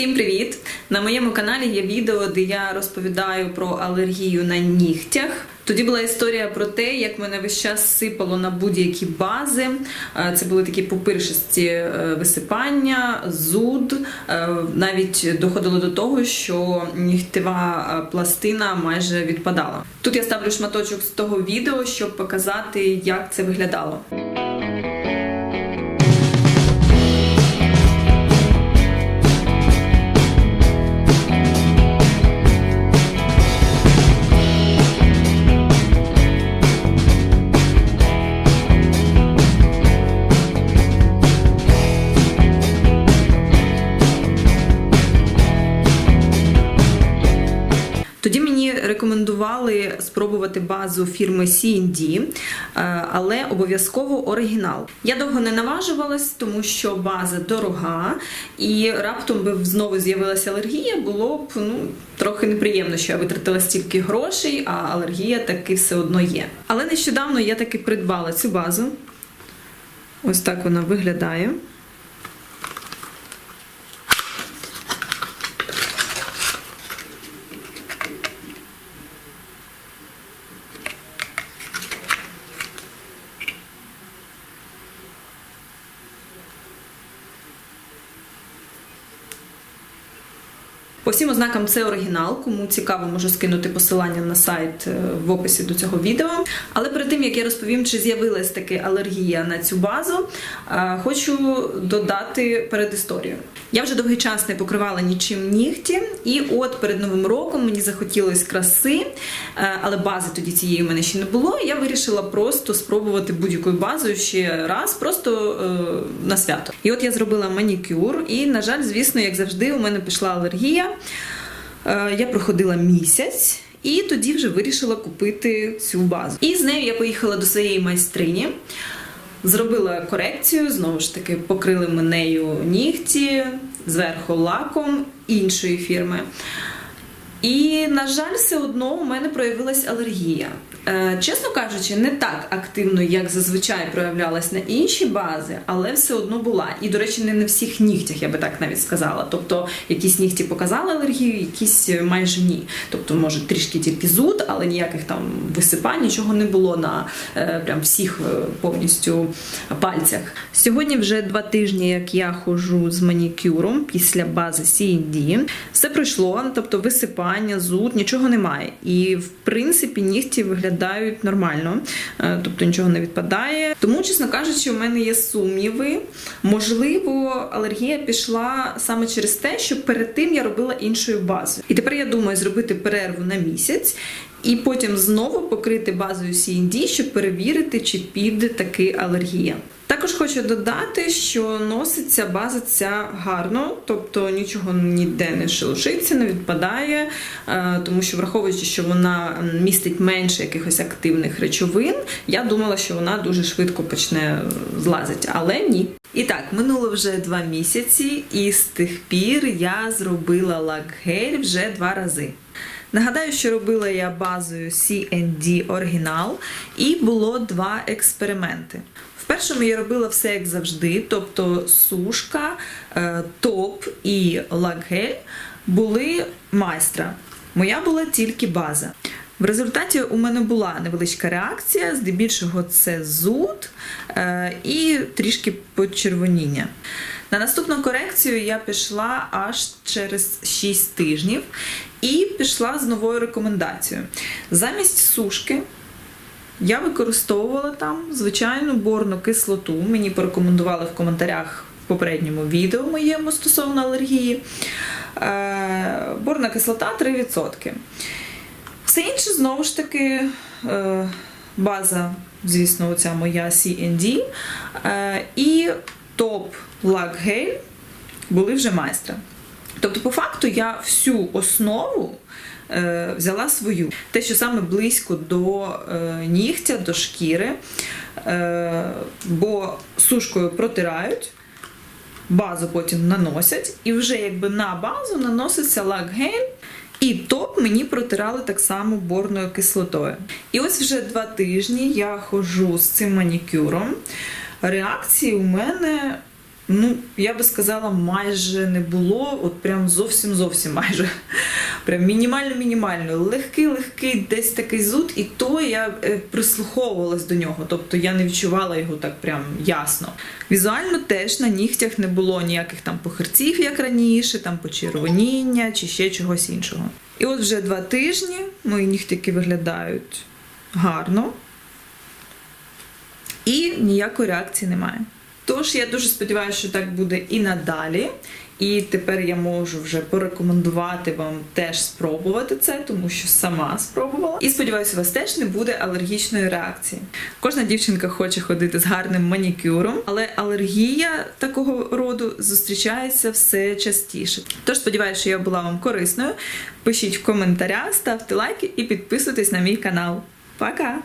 Всім привіт! На моєму каналі є відео, де я розповідаю про алергію на нігтях. Тоді була історія про те, як мене весь час сипало на будь-які бази. Е, Це були такі пупиршисті е, висипання, зуд. Е, Навіть доходило до того, що нігтева пластина майже відпадала. Тут я ставлю шматочок з того відео, щоб показати, як це виглядало. Тоді мені рекомендували спробувати базу фірми C&D, е, але обов'язково оригінал. Я довго не наважувалась, тому що база дорога, і раптом би знову з'явилася алергія, було б ну трохи неприємно, що я витратила стільки грошей, а алергія таки все одно є. Але нещодавно я таки придбала цю базу. Ось так вона виглядає. По всім ознакам це оригінал. Кому цікаво, можу скинути посилання на сайт е, в описі до цього відео. Але перед тим як я розповім, чи з'явилась таки алергія на цю базу, е, хочу додати передісторію. Я вже довгий час не покривала нічим нігті, і от перед новим роком мені захотілось краси, е, але бази тоді цієї в мене ще не було. Я вирішила просто спробувати будь-якою базою ще раз, просто е, на свято. І от я зробила манікюр, і, на жаль, звісно, як завжди, у мене пішла алергія. Е, Я проходила місяць. І тоді вже вирішила купити цю базу. І з нею я поїхала до своєї майстрині, зробила корекцію, знову ж таки, покрили ми нею нігті зверху лаком іншої фірми. І, на жаль, все одно у мене проявилась алергія. Е, чесно кажучи, не так активно, як зазвичай проявлялась на інші бази, але все одно була. І, до речі, не на всіх нігтях, я би так навіть сказала. Тобто, якісь нігті показали алергію, якісь майже ні. Тобто, може, трішки тільки зуд, але ніяких там висипань, нічого не було на е, прям всіх е, повністю пальцях. Сьогодні вже два тижні, як я ходжу з манікюром після бази C&D. Все пройшло, тобто висипання, зуд, нічого немає. І в принципі нігті виглядають нормально, е, тобто нічого не відпадає. Тому, чесно кажучи, у мене є сумніви. Можливо, алергія пішла саме через те, що перед тим я робила іншою базою. І тепер я думаю зробити перерву на місяць. І потім знову покрити базою CND, щоб перевірити, чи піде таки алергія. Також хочу додати, що носиться база ця гарно, тобто нічого ніде не шелушиться, не відпадає, е, тому що враховуючи, що вона містить менше якихось активних речовин, я думала, що вона дуже швидко почне злазити, але ні. І так, минуло вже два місяці, і з тих пір я зробила лак-гель вже два рази. Нагадаю, що робила я базою C&D оригінал, і було два експерименти. В першому я робила все як завжди, тобто сушка, е, топ і лак-гель були майстра. Моя була тільки база. В результаті у мене була невеличка реакція, здебільшого це зуд е, і трішки почервоніння. На наступну корекцію я пішла аж через 6 тижнів і пішла з новою рекомендацією. Замість сушки я використовувала там звичайну борну кислоту. Мені порекомендували в коментарях в попередньому відео моєму стосовно алергії. Е, Борна кислота 3%. Все інше, знову ж таки, е, база, звісно, оця моя C&D. Е, І топ лак гель були вже майстра. Тобто, по факту, я всю основу е, взяла свою. Те, що саме близько до нігтя, до шкіри, бо сушкою протирають. Базу потім наносять, і вже якби на базу наноситься лак-гель, і топ мені протирали так само борною кислотою. І ось вже два тижні я ходжу з цим манікюром. Реакції у мене ну, я би сказала, майже не було, от прям зовсім зовсім майже. Прям мінімально-мінімально. Легкий-легкий десь такий зуд, і то я е, прислуховувалась до нього, тобто я не відчувала його так прям ясно. Візуально теж на нігтях не було ніяких там похирців, як раніше, там почервоніння чи ще чогось іншого. І от вже два тижні мої нігтики виглядають гарно, і ніякої реакції немає. Тож я дуже сподіваюся, що так буде і надалі. І тепер я можу вже порекомендувати вам теж спробувати це, тому що сама спробувала. І сподіваюся, у вас теж не буде алергічної реакції. Кожна дівчинка хоче ходити з гарним манікюром, але алергія такого роду зустрічається все частіше. Тож сподіваюся, що я була вам корисною. Пишіть в коментарях, ставте лайки і підписуйтесь на мій канал. Пока!